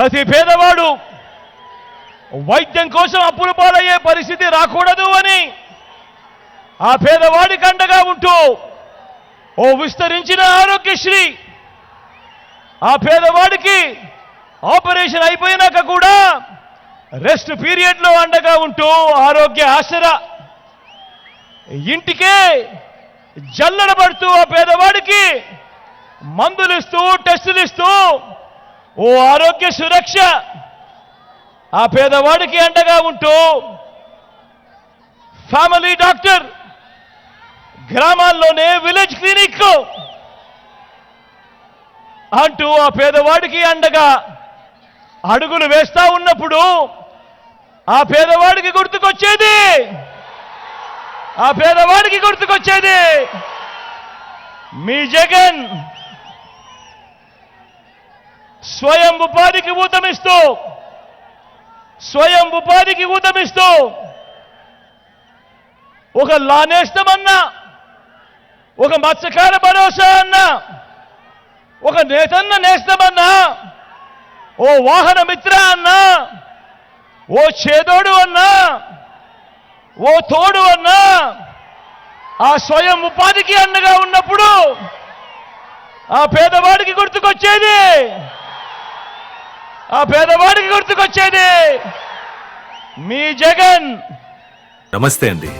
ప్రతి పేదవాడు వైద్యం కోసం అప్పులు పాలయ్యే పరిస్థితి రాకూడదు అని ఆ పేదవాడికి అండగా ఉంటూ ఓ విస్తరించిన ఆరోగ్యశ్రీ ఆ పేదవాడికి ఆపరేషన్ అయిపోయినాక కూడా రెస్ట్ పీరియడ్లో అండగా ఉంటూ ఆరోగ్య ఆసరా. ఇంటికే జల్లడబడుతూ ఆ పేదవాడికి మందులు ఇస్తూ టెస్టులు ఇస్తూ ఓ ఆరోగ్య సురక్ష. ఆ పేదవాడికి అండగా ఉంటూ ఫ్యామిలీ డాక్టర్ గ్రామాల్లోనే విలేజ్ క్లినిక్ అంటూ ఆ పేదవాడికి అండగా అడుగులు వేస్తా ఉన్నప్పుడు ఆ పేదవాడికి గుర్తుకొచ్చేది. ఆ పేదవాడికి గుర్తుకొచ్చేది. మీ జగన్. స్వయం ఉపాధికి ఊతమిస్తూ స్వయం ఉపాధికి ఊతమిస్తూ ఒక లానేష్టమన్నా ఒక మత్స్యకార భరోసా అన్నా ఒక నేతన్న నేస్తమన్నా ఓ వాహన మిత్ర అన్నా ఓ చేదోడు అన్నా ఓ తోడు అన్నా ఆ స్వయం ఉపాధికి అన్నగా ఉన్నప్పుడు ఆ పేదవాడికి గుర్తుకొచ్చేది. ఆ పేదవాడికి గుర్తుకొచ్చేది మీ జగన్. నమస్తే అండి.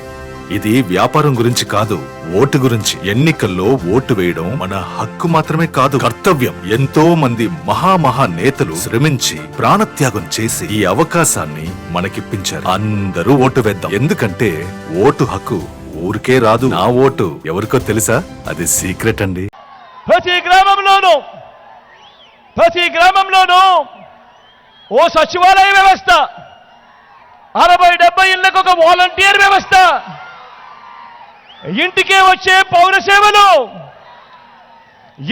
ఇది వ్యాపారం గురించి కాదు ఓటు గురించి. ఎన్నికల్లో ఓటు వేయడం మన హక్కు మాత్రమే కాదు కర్తవ్యం. ఎంతో మంది మహామహా నేతలు శ్రమించి ప్రాణత్యాగం చేసి ఈ అవకాశాన్ని మనకిప్పించారు. అందరూ ఓటు వేద్దాం. ఎందుకంటే ఓటు హక్కు ఊరికే రాదు. నా ఓటు ఎవరికో తెలుసా? అది సీక్రెట్ అండి. ప్రతి గ్రామంలోనూ ప్రతి గ్రామంలోనూ ఓ సచివాలయ వ్యవస్థ. అరవై డెబ్బై ఇళ్ళకు ఒక వాలంటీర్ వ్యవస్థ. ఇంటికే వచ్చే పౌర సేవలు.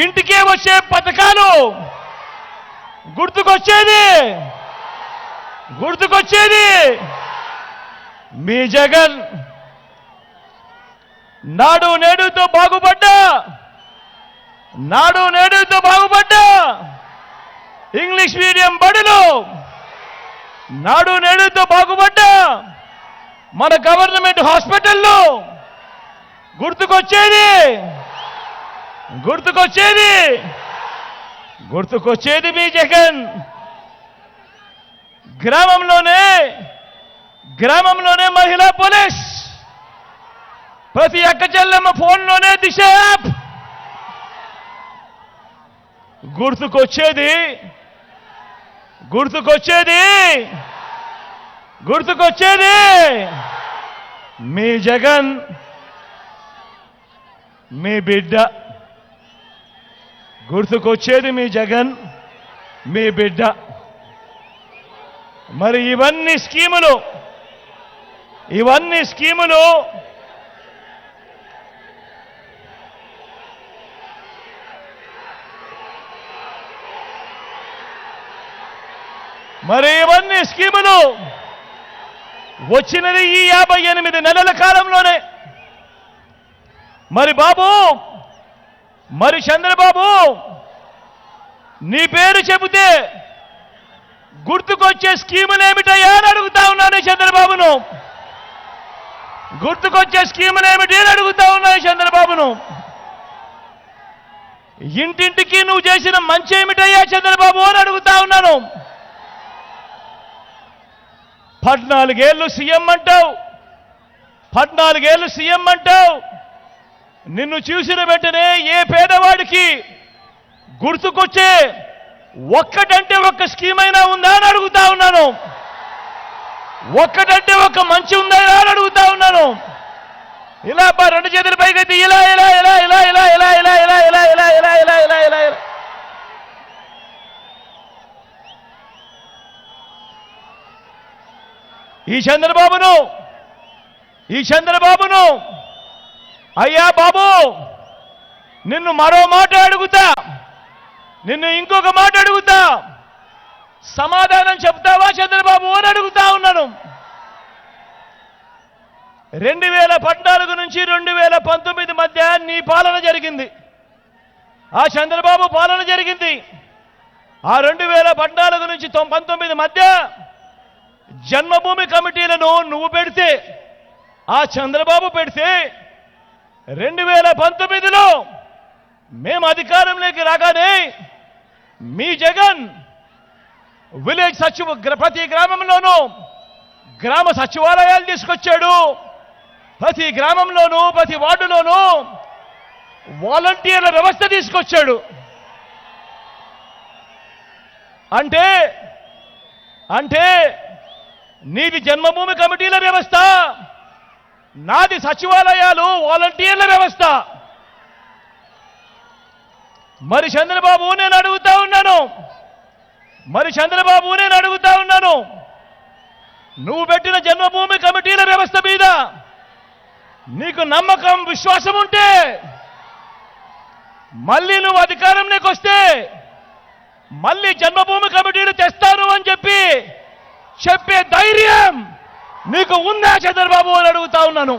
ఇంటికే వచ్చే పథకాలు. గుర్తుకొచ్చేది. గుర్తుకొచ్చేది. మీ జగన్ నాడు నేడుతో బాగుపడ్డా. నాడు నేడుతో బాగుపడ్డా. ఇంగ్లీష్ మీడియం బడులు. నాడు నేడుతో బాగుపడ్డా మన గవర్నమెంట్ హాస్పిటల్లో గుర్తుకొచ్చేది. గుర్తుకొచ్చేది. గుర్తుకొచ్చేది మీ జగన్. గ్రామంలోనే గ్రామంలోనే మహిళా పోలీస్. ప్రతి అక్క చెల్లెమ్మ ఫోన్లోనే దిశ యాప్. గుర్తుకొచ్చేది గుర్తుకొచ్చేది? గుర్తుకొచ్చేది? మీ జగన్ మీ బిడ్డ. గుర్తుకొచ్చేది మీ జగన్ మీ బిడ్డ. మరి ఇవన్నీ స్కీములు. ఇవన్నీ స్కీములు మరి ఇవన్నీ స్కీములు వచ్చినది ఈ యాభై ఎనిమిది నెలల కాలంలోనే. మరి బాబు మరి చంద్రబాబు నీ పేరు చెబితే గుర్తుకొచ్చే స్కీములు ఏమిటయ్యా అని అడుగుతా ఉన్నాను చంద్రబాబును. గుర్తుకొచ్చే స్కీములు ఏమిటి అని అడుగుతా ఉన్నాను చంద్రబాబును. ఇంటింటికి నువ్వు చేసిన మంచి ఏమిటయ్యా చంద్రబాబు అని అడుగుతా ఉన్నాను. పద్నాలుగేళ్ళు సీఎం అంటావు. పద్నాలుగేళ్ళు సీఎం అంటావు. నిన్ను చూసిన వెంటనే ఏ పేదవాడికి గుర్తుకొచ్చే ఒక్కటంటే ఒక్క స్కీమ్ అయినా ఉందా అని అడుగుతా ఉన్నాను. ఒక్కటంటే ఒక మంచి ఉందా అని అడుగుతా ఉన్నాను. ఇలా రెండు చేతుల పైకి ఇలా. ఈ చంద్రబాబును ఈ చంద్రబాబును. అయ్యా బాబు నిన్ను మరో మాట అడుగుతా. నిన్ను ఇంకొక మాట అడుగుతా. సమాధానం చెప్తావా చంద్రబాబు అని అడుగుతా ఉన్నాను. రెండు వేల పద్నాలుగు నుంచి రెండు వేల పంతొమ్మిది మధ్య నీ పాలన జరిగింది. ఆ చంద్రబాబు పాలన జరిగింది. ఆ రెండు వేల పద్నాలుగు నుంచి పంతొమ్మిది మధ్య జన్మభూమి కమిటీలను నువ్వు పెడితే ఆ చంద్రబాబు పెడితే రెండు వేల పంతొమ్మిదిలో మేము అధికారంలోకి రాగానే మీ జగన్ విలేజ్ సచివ ప్రతి గ్రామంలోనూ గ్రామ సచివాలయాలు తీసుకొచ్చాడు. ప్రతి గ్రామంలోనూ ప్రతి వార్డులోనూ వాలంటీర్ల వ్యవస్థ తీసుకొచ్చాడు. అంటే అంటే నీది జన్మభూమి కమిటీల వ్యవస్థ. నాది సచివాలయాలు వాలంటీర్ల వ్యవస్థ. మరి చంద్రబాబు నేను అడుగుతా ఉన్నాను. మరి చంద్రబాబు నేను అడుగుతా ఉన్నాను. నువ్వు పెట్టిన జన్మభూమి కమిటీల వ్యవస్థ మీద నీకు నమ్మకం విశ్వాసం ఉంటే మళ్ళీ నువ్వు అధికారంలోకి వస్తే మళ్ళీ జన్మభూమి కమిటీలు తెస్తాను అని చెప్పి చెప్పే ధైర్యం నీకు ఉందా చంద్రబాబు అని అడుగుతా ఉన్నాను.